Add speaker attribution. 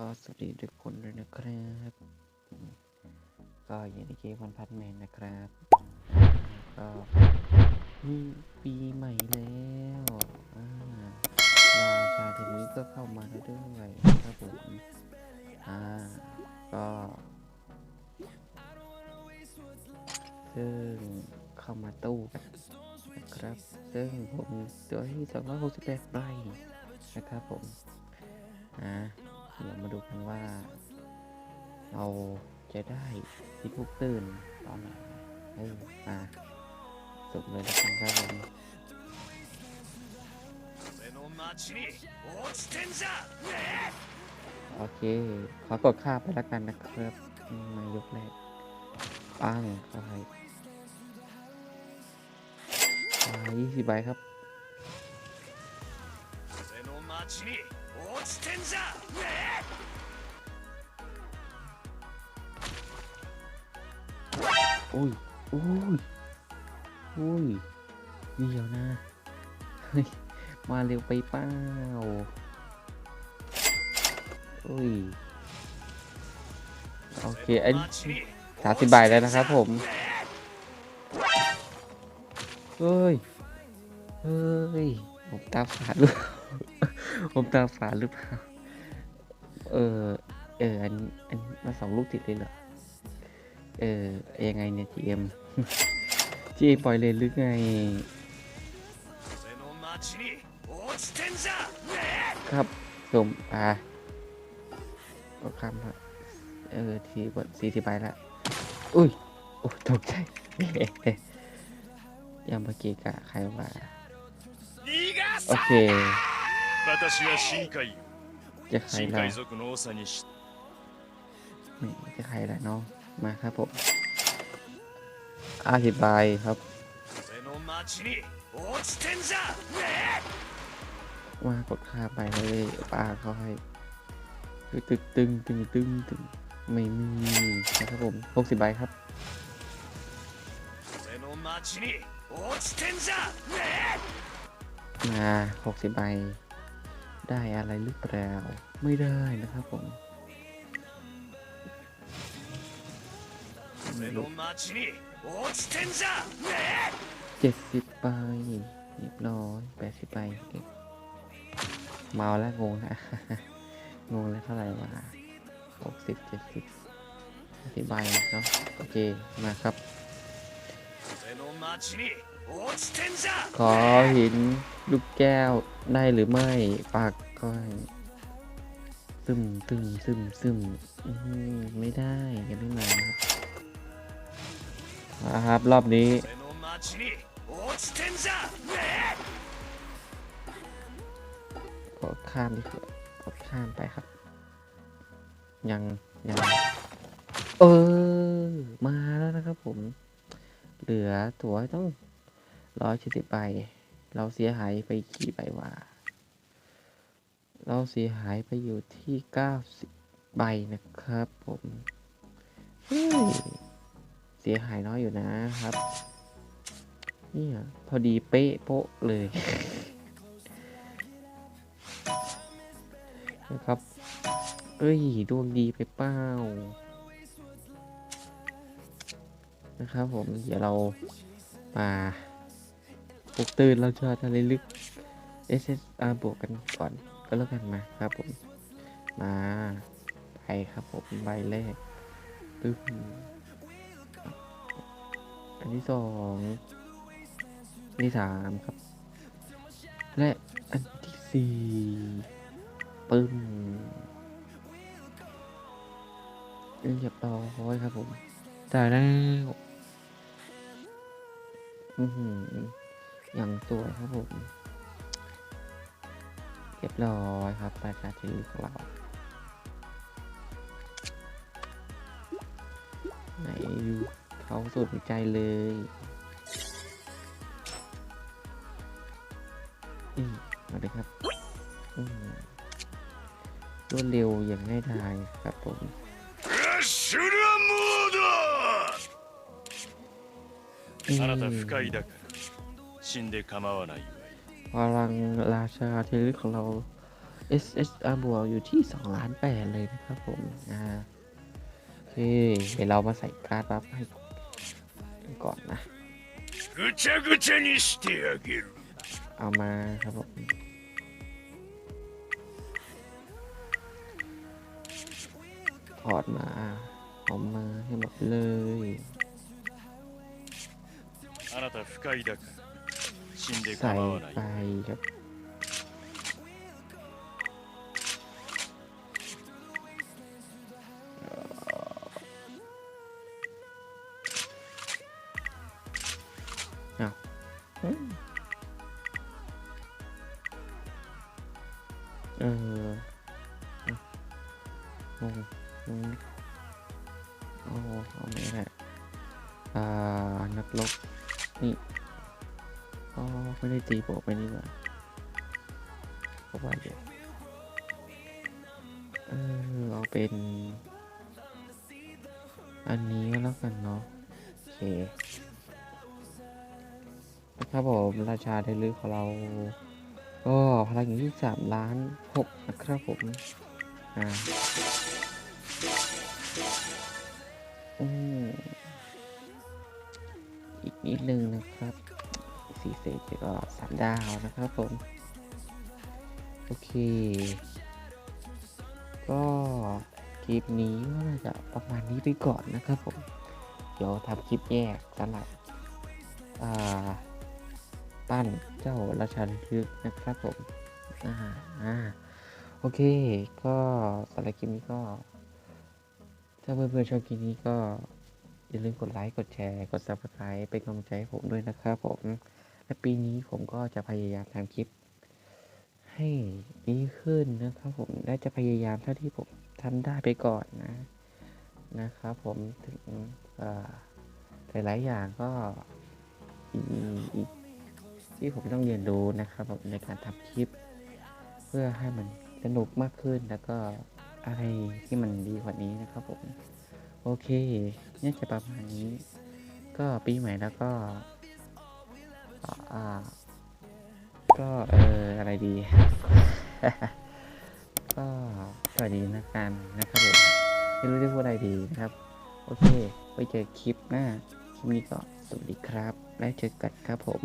Speaker 1: ก็สวัสดีทุกคนด้วยนะครับก็อยินดีเกมวันพัดแมนนะครับก็มีปีใหม่แล้วอ่าราชาเทวีก็เข้ามาแล้วด้วยครับผมอ่าก็ซึ่งเข้ามาตู้กันนะครับ ซึ่งผมตัวที่268ใบนะครับผม มาดูกันว่า เราจะได้ที่พวกตื่นตอนไหนเออมาสุดเลยละกันครับโอเค ขอกดค่าไปแล้วกันนะครับมายกแรกปังเข้าไปยี่สิบใบครับ
Speaker 2: 落ちてんじゃね
Speaker 1: อุ้ยอุ้ยอุ้ยเดียวนะ เฮ้ย มาเร็วไปเป้าอุ้ย โอเค อัน
Speaker 2: 俺
Speaker 1: นี้
Speaker 2: の町に
Speaker 1: สามสิบใบแล้วนะครับผม เฮ้ย เฮ้ย ผมตาฝาดหรือเปล่า ผมตาฝาหรือเปล่า เออ เออ อันนี้อันนี้มาสองลูกติดเลยเหรอ เออ ยังไงเนี่ยจีเอ็มจีเอปล่อยเลยหรือไง ครับสมอ่าก็คำฮะเออ ทีบทสี่ที่ใบละ อุ้ย โอ้ตกใจยังเมื่อกี้กะใครว่า โอเค
Speaker 2: 私は深海
Speaker 1: จะใคร
Speaker 2: 深
Speaker 1: ล่ะ
Speaker 2: 海賊の長にし
Speaker 1: นี่จะใครล่ะน้อง มาครับผมอาสิบใบครับ
Speaker 2: 俺の町に落ちてんじゃね
Speaker 1: มากดค่าไปเลยป้าเขาให้ตึงตึงตึงตึงตึงไม่มีนะครับผมหกสิบใบครับ
Speaker 2: 俺の町に落ちてんじゃね
Speaker 1: มาหกสิบใบ ได้อะไรหรือเปล่า ไม่ได้นะครับผมเจ็ดสิบไปเรียบร้อยแปดสิบไปเมาแล้วงงนะงงแล้วเท่าไหร่มาหกสิบเจ็ดสิบอธิบายเนาะโอเค มาครับ ขอหินลูกแก้วได้หรือไม่ปากก้อยซึมซึมซึมซึมไม่ได้ยังไม่มาครับครับ รอบนี้ขอข้ามดิขอข้ามไปครับ ยัง ยัง เออ มาแล้วนะครับผม เหลือตัวต้อง ร้อยเจ็ดสิบใบ เราเสียหายไปกี่ใบวะ เราเสียหายไปอยู่ที่เก้าสิบใบนะครับผมเสียหายน้อยอยู่นะครับ นี่พอดีเป๊ะโป๊ะเลยนะครับเอ้ย ดวงดีไปเป้า นะครับผม เดี๋ยวเรามา ปลุกตื่นเราจะอะไรลึก SSR บวกกันก่อนก็แล้วกันมาครับผม มาไปครับผมใบแรกตึ้งอันที่สองอันที่สามครับ และอันที่สี่ปึ้มเรียบร้อยครับผมได้แล้วอือหือ ย่างสวยครับผม เรียบร้อยครับประชาชนของเรา ไหนดูเขาสนใจเลย อืมมาเลยครับอืมรวดเร็วอย่างง่ายดายครับผม
Speaker 2: ラッシュラモード
Speaker 1: อืม
Speaker 2: あなた不快だから 死んで構わないわい
Speaker 1: พลังราชาเทลิของเรา SSR บวกอยู่ที่2ล้านแปดเลยนะครับผมอ่าโอเค เดี๋ยวเรามาใส่การ์ดบัฟให้ก่อนนะ
Speaker 2: ぐちゃぐちゃにしてあげる
Speaker 1: เอามาครับผม ถอดมาเอามาให้หมดเลย
Speaker 2: あなた不快だか死んで
Speaker 1: ใส่ไปครับเอองงงโอ้เอาไม่ได้อ่า นักลบนี่ อ๋อไม่ได้ตีโปะไปนี่หว่าเพราะว่าเดี๋ยวเออเอาเป็น อันนี้ก็แล้วกันเนาะโอเคนะครับผมราชาไทลึกของเรา ก็พลังอยู่ที่สามล้านหกนะครับผมอ่าอืมอีกนิดนึงนะครับ สีเซจก็สามดาวนะครับผม โอเค ก็คลิปนี้ก็น่าจะประมาณนี้ไปก่อนนะครับผม เดี๋ยวทำคลิปแยกสำหรับอ่าปั้นเจ้าราชาลึกนะครับผม อ่าอ่าโอเค ก็สำหรับคลิปนี้ก็ ถ้าเพื่อนๆชอบคลิปนี้ก็อย่าลืมกดไลค์ กดแชร์ กด subscribe เป็นกำลังใจให้ผมด้วยนะครับผม และปีนี้ผมก็จะพยายามทำคลิป ให้ดีขึ้นนะครับผมและจะพยายามเท่าที่ผมทำได้ไปก่อนนะนะครับผมถึงหลายๆอย่างก็อีอีกที่ผมต้องเรียนรู้นะครับผมในการทำคลิป เพื่อให้มันสนุกมากขึ้นแล้วก็อะไรที่มันดีกว่านี้นะครับผม โอเค เนี่ยจะประมาณนี้ ก็ปีใหม่แล้วก็ อ่า ก็เอออะไรดี ก็สวัสดีนะกันนะครับผมไม่รู้จะพูดอะไรดีนะครับ โอเค ไว้เจอคลิปหน้า คลิปนี้ก็สวัสดีครับ แล้วเจอกันครับผม